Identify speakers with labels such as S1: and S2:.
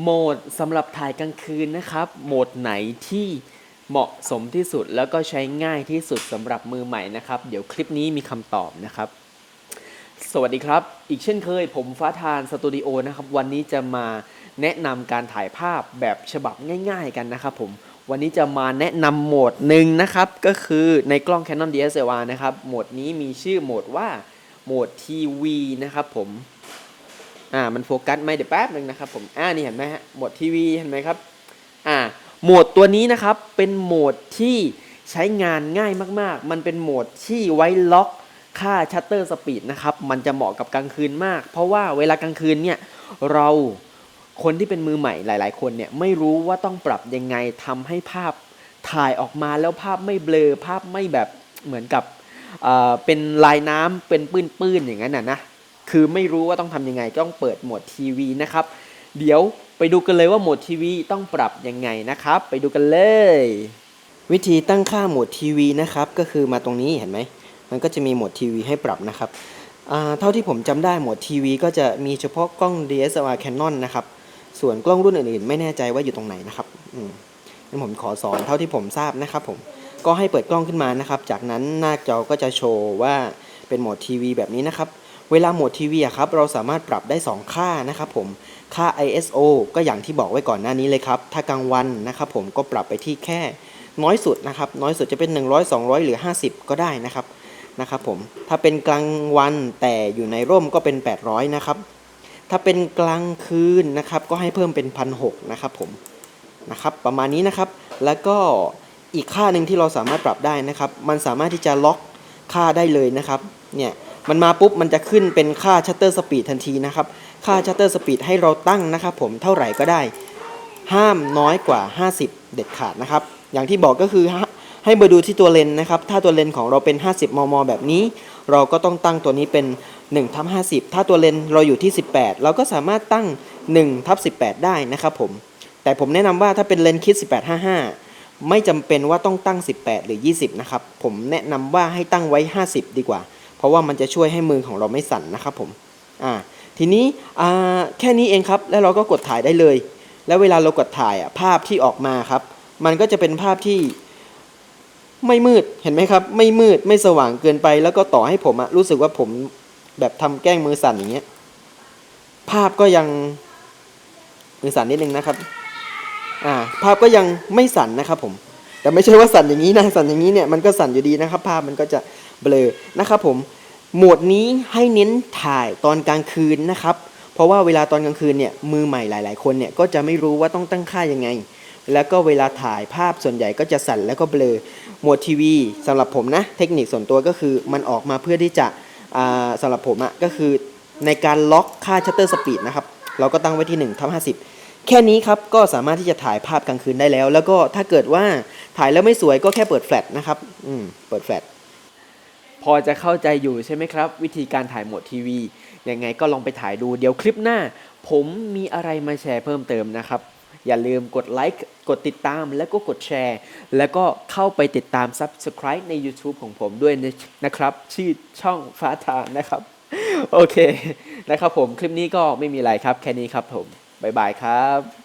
S1: โหมดสำหรับถ่ายกลางคืนนะครับ โหมดไหนที่เหมาะสมที่สุดแล้วก็ใช้ง่ายที่สุดสำหรับมือใหม่นะครับ เดี๋ยวคลิปนี้มีคำตอบนะครับ สวัสดีครับ อีกเช่นเคย ผมฟ้าทานสตูดิโอนะครับ วันนี้จะมาแนะนำการถ่ายภาพแบบฉบับง่าย ๆ กันนะครับผม วันนี้จะมาแนะนำโหมดหนึ่งนะครับ ก็คือในกล้อง Canon DSLR นะครับ โหมดนี้มีชื่อโหมดว่าโหมดทีวีนะครับผม อ่ามันโฟกัสไหมเดี๋ยวแป๊บหนึ่งนะครับผมอ่านี่เห็นไหมฮะโหมดทีวีเห็นไหมครับอ่าโหมดตัวนี้นะครับเป็นโหมดที่ใช้งานง่ายมากๆ มันเป็นโหมดที่ไว้ล็อกค่าชัตเตอร์สปีดนะครับมันจะเหมาะกับกลางคืนมาก เพราะว่าเวลากลางคืนเนี่ยเราคนที่เป็นมือใหม่หลาย ๆ คนเนี่ยไม่รู้ว่าต้องปรับยังไงทำให้ภาพถ่ายออกมาแล้วภาพไม่เบลอภาพไม่แบบเหมือนกับเอ่อเป็นลายน้ำเป็นปื้นๆอย่างนั้นนะนะ คือไม่รู้ว่าต้องทำยังไงต้องเปิดโหมดทีวีนะครับ เดี๋ยวไปดูกันเลยว่าโหมดทีวีต้องปรับยังไงนะครับ ไปดูกันเลย วิธีตั้งค่าโหมดทีวีนะครับ ก็คือมาตรงนี้เห็นไหมมันก็จะมีโหมดทีวีให้ปรับนะครับเท่าที่ผมจำได้โหมดทีวีก็จะมีเฉพาะกล้อง DSLR Canon นะครับ ส่วนกล้องรุ่นอื่นๆ ไม่แน่ใจว่าอยู่ตรงไหนนะครับอืมงั้นผมขอสอนเท่าที่ผมทราบนะครับผมก็ให้เปิดกล้องขึ้นมานะครับ จากนั้นหน้าจอก็จะโชว์ว่า เป็นโหมดทีวีแบบนี้นะครับ เวลาโหมดทีวีอะครับเราสามารถปรับได้ 2 ค่านะครับผม ค่า ISO ก็อย่างที่บอกไว้ก่อนหน้านี้เลยครับ ถ้ากลางวันนะครับผมก็ปรับไปที่แค่น้อยสุดนะครับ น้อยสุดจะเป็น 100 200 หรือ 50 ก็ได้นะครับนะครับผม ถ้าเป็นกลางวันแต่อยู่ในร่มก็เป็น 800 นะครับ ถ้าเป็นกลางคืนนะครับก็ให้เพิ่มเป็น 1,600 นะครับผม นะครับประมาณนี้นะครับ แล้วก็อีกค่าหนึ่งที่เราสามารถปรับได้นะครับ มันสามารถที่จะล็อก ค่าได้เลยนะครับเนี่ยมันมาปุ๊บมันจะขึ้นเป็นค่าชัตเตอร์สปีดทันทีนะครับค่าชัตเตอร์สปีดให้เราตั้งนะครับผมเท่าไหร่ก็ได้ ห้ามน้อยกว่า 50 เด็ดขาดนะครับอย่างที่บอกก็คือให้มาดูที่ตัวเลนนะครับถ้าตัวเลนของเราเป็น 50 มม แบบนี้ เราก็ต้องตั้งตัวนี้เป็น1ทับ50 ถ้าตัวเลนเราอยู่ที่ 18 เราก็สามารถตั้ง1ทับ18 ได้นะครับผมแต่ผมแนะนำว่าถ้าเป็นเลนส์คิด 1855 ไม่จำเป็นว่าต้องตั้ง 18 หรือ 20 นะครับ ผมแนะนำว่าให้ตั้งไว้ 50 ดีกว่า เพราะว่ามันจะช่วยให้มือของเราไม่สั่นนะครับผมอ่าทีนี้อ่าแค่นี้เองครับ แล้วเราก็กดถ่ายได้เลย แล้วเวลาเรากดถ่ายอะภาพที่ออกมาครับ มันก็จะเป็นภาพที่ไม่มืดเห็นไหมครับ ไม่มืดไม่สว่างเกินไป แล้วก็ต่อให้ผมอะรู้สึกว่าผมแบบทำแกล้งมือสั่นอย่างเงี้ย ภาพก็ยังมือสั่นนิดนึงนะครับ อ่าภาพก็ยังไม่สั่นนะครับผม แต่ไม่ใช่ว่าสั่นอย่างนี้นะสั่นอย่างนี้เนี่ยมันก็สั่นอยู่ดีนะครับ ภาพมันก็จะเบลอนะครับผมโหมดนี้ให้เน้นถ่ายตอนกลางคืนนะครับ เพราะว่าเวลาตอนกลางคืนเนี่ยมือใหม่หลาย ๆ คนเนี่ยก็จะไม่รู้ว่าต้องตั้งค่ายังไง แล้วก็เวลาถ่ายภาพส่วนใหญ่ก็จะสั่นแล้วก็เบลอโหมดทีวีสำหรับผมนะเทคนิคส่วนตัวก็คือมันออกมาเพื่อที่จะอ่าสำหรับผมอะก็คือในการล็อกค่าชัตเตอร์สปีดนะครับ เราก็ตั้งไว้ที่1ทับ50 แค่นี้ครับก็สามารถที่จะถ่ายภาพกลางคืนได้แล้ว แล้วก็ถ้าเกิดว่าถ่ายแล้วไม่สวยก็แค่เปิดแฟลชนะครับ อืม เปิดแฟลชพอจะเข้าใจอยู่ใช่ไหมครับ วิธีการถ่ายโหมดทีวียังไงก็ลองไปถ่ายดูเดี๋ยวคลิปหน้า ผมมีอะไรมาแชร์เพิ่มเติมนะครับ อย่าลืมกดไลค์กดติดตามแล้วก็กดแชร์ แล้วก็เข้าไปติดตาม Subscribe ใน YouTube ของผมด้วยนะครับ ชื่อช่องฟ้าทานนะครับ โอเคนะครับผมคลิปนี้ก็ไม่มีอะไรครับ แค่นี้ครับผม บ๊ายบายครับ